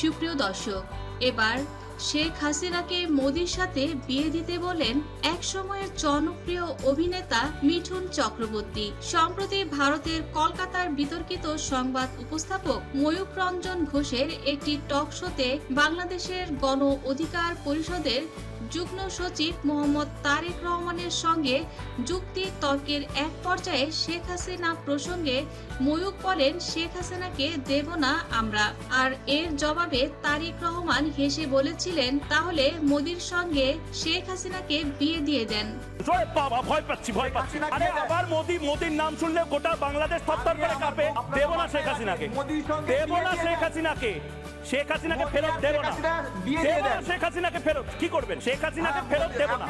সুপ্রিয় দর্শক, এবার শেখ হাসিনাকে মোদির সাথে বিয়ে দিতে বলেন এক সময়ের জনপ্রিয় অভিনেতা মিঠুন চক্রবর্তী। সম্প্রতি ভারতের কলকাতার বিতর্কিত সংবাদ উপস্থাপক ময়ূক রঞ্জন ঘোষের একটি টক শোতে বাংলাদেশের গণ অধিকার পরিষদের যুগ্ম সচিব মোহাম্মদ তারেক রহমানের সঙ্গে যুক্তি তর্কের এক পর্যায়ে শেখ হাসিনা প্রসঙ্গে ময়ূক বলেন শেখ হাসিনাকে দেব না আমরা। আর এর জবাবে তারেক রহমান হেসে বলেছিলেন তাহলে মোদির সঙ্গে শেখ হাসিনাকে বিয়ে দিয়ে দেন। ভয় পাচ্ছি ভয় পাচ্ছি। আরে আবার মোদি মোদির নাম শুনলে গোটা বাংলাদেশ থরথর করে কাঁপে। দেব না শেখ হাসিনাকে। দেব না শেখ হাসিনাকে। শেখ হাসিনাকে ফেরত আর দেব শেখ না। শেখ হাসিনাকে ফেরত কি করবেন? শেখ হাসিনাকে ফেরত দেব না।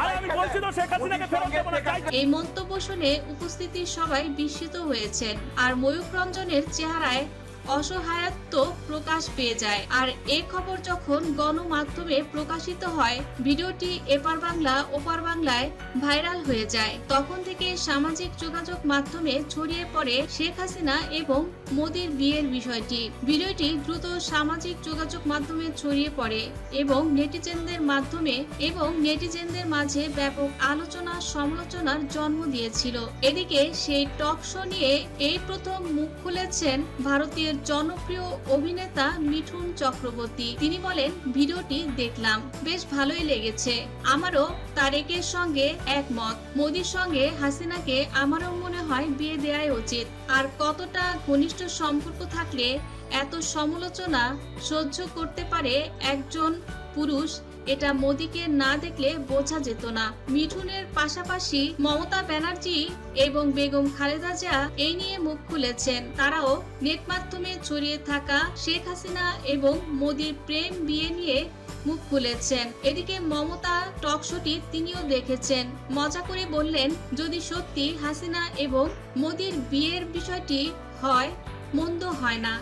আর আমি বলছি তো শেখ হাসিনাকে ফেরত দেব না এই মন্তব্য শুনে উপস্থিতির সবাই বিস্মিত হয়েছেন। আর ময়ূক রঞ্জনের চেহারায় অসহায়ত্ব প্রকাশ পেয়ে যায়। আর এ খবর যখন গণমাধ্যমে প্রকাশিত হয়, ভিডিওটি এপার বাংলা, ওপার বাংলায় ভাইরাল হয়ে যায়। তখন থেকে সামাজিক যোগাযোগ মাধ্যমে ছড়িয়ে পড়ে শেখ হাসিনা এবং মোদির বিয়ের বিষয়টি। ভিডিওটি দ্রুত সামাজিক যোগাযোগ মাধ্যমে ছড়িয়ে পড়ে এবং নেটিজেনদের মাধ্যমে এবং নেটিজেনদের মাঝে ব্যাপক আলোচনা, সমালোচনার জন্ম দিয়েছিল। এদিকে সেই টক শো নিয়ে এই প্রথম মুখ খুলেছেন ভারতীয় জনপ্রিয় অভিনেতা মিঠুন চক্রবর্তী। তিনি বলেন, ভিডিওটি দেখলাম। বেশ ভালোই লেগেছে। আমারও তারেকের সঙ্গে একমত। মোদির সঙ্গে হাসিনাকে আমারও মনে হয় বিয়ে দেয়াই উচিত। আর কতটা ঘনিষ্ঠ সম্পর্ক থাকলে এত সমালোচনা সহ্য করতে পারে একজন পুরুষ এটা মোদীকে না দেখলে বোঝা যেত না। মিঠুনের পাশাপাশি মমতা ব্যানার্জি এবং বেগম খালেদা জিয়া এই নিয়ে মুখ খুলেছেন। তারাও নেট মাধ্যমে ছড়িয়ে থাকা শেখ হাসিনা এবং মোদীর প্রেম বিয়ে নিয়ে মুখ খুলেছেন। এদিকে মমতা টক শোটি তিনিও দেখেছেন। মজা করে বললেন, যদি সত্যি হাসিনা এবং মোদির বিয়ের বিষয়টি হয়, মন্দ হয় না।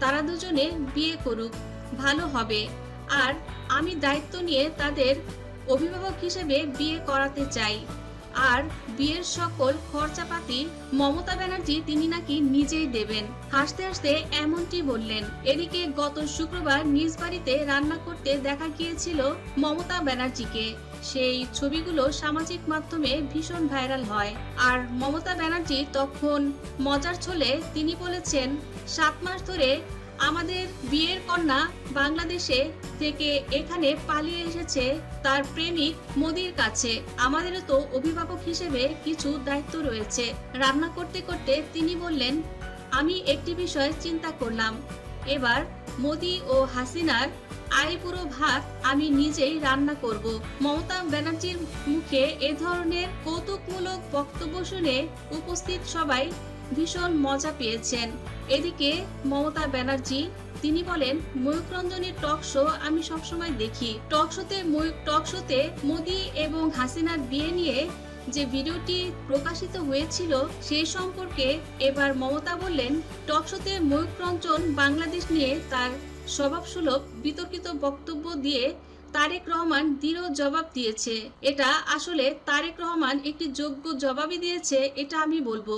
তারা দুজনে বিয়ে করুক, ভালো হবে। আর আমি দায়িত্ব নিয়ে তাদের অভিভাবক হিসেবে বিয়ে করাতে চাই। আর বিয়ের সকল খরচাপাতি মমতা ব্যানার্জি তিনি নাকি নিজেই দেবেন। হাসতে হাসতে এমনটি বললেন। এদিকে গত শুক্রবার নিজ বাড়িতে রান্না করতে দেখা গিয়েছিল মমতা ব্যানার্জিকে। সেই ছবিগুলো সামাজিক মাধ্যমে ভীষণ ভাইরাল হয়। আর মমতা ব্যানার্জি তখন মজার ছলে তিনি বলেছেন, সাত মাস ধরে আমাদের বিয়ের কন্যা বাংলাদেশে থেকে এখানে পালিয়ে এসেছে তার প্রেমিক মোদির কাছে। আমাদেরও তো অভিভাবক হিসেবে কিছু দায়িত্ব রয়েছে। রান্না করতে করতে তিনি বললেন, আমি একটি বিষয় চিন্তা করলাম। এবার মোদি ও হাসিনার আয় পুরো ভাগ আমি নিজেই রান্না করব। মমতা ব্যানার্জির মুখে এ ধরনের কৌতুকমূলক বক্তব্য শুনে উপস্থিত সবাই ভীষণ মজা পেয়েছেন। এদিকে মমতা ব্যানার্জি, তিনি বলেন ময়ূক রঞ্জনের টক শো আমি সবসময় দেখি। টক শোতে ময়ূক টক শোতে মোদি এবং হাসিনার বিয়ে নিয়ে যে ভিডিওটি প্রকাশিত হয়েছিল, সেই সম্পর্কে এবার মমতা বললেন, টক শোতে ময়ূক রঞ্জন বাংলাদেশ নিয়ে তার স্বভাবসুলভ, বিতর্কিত বক্তব্য দিয়ে তারেক রহমান দৃঢ় জবাব দিয়েছে। এটা আসলে তারেক রহমান একটি যোগ্য জবাবই দিয়েছে, এটা আমি বলব।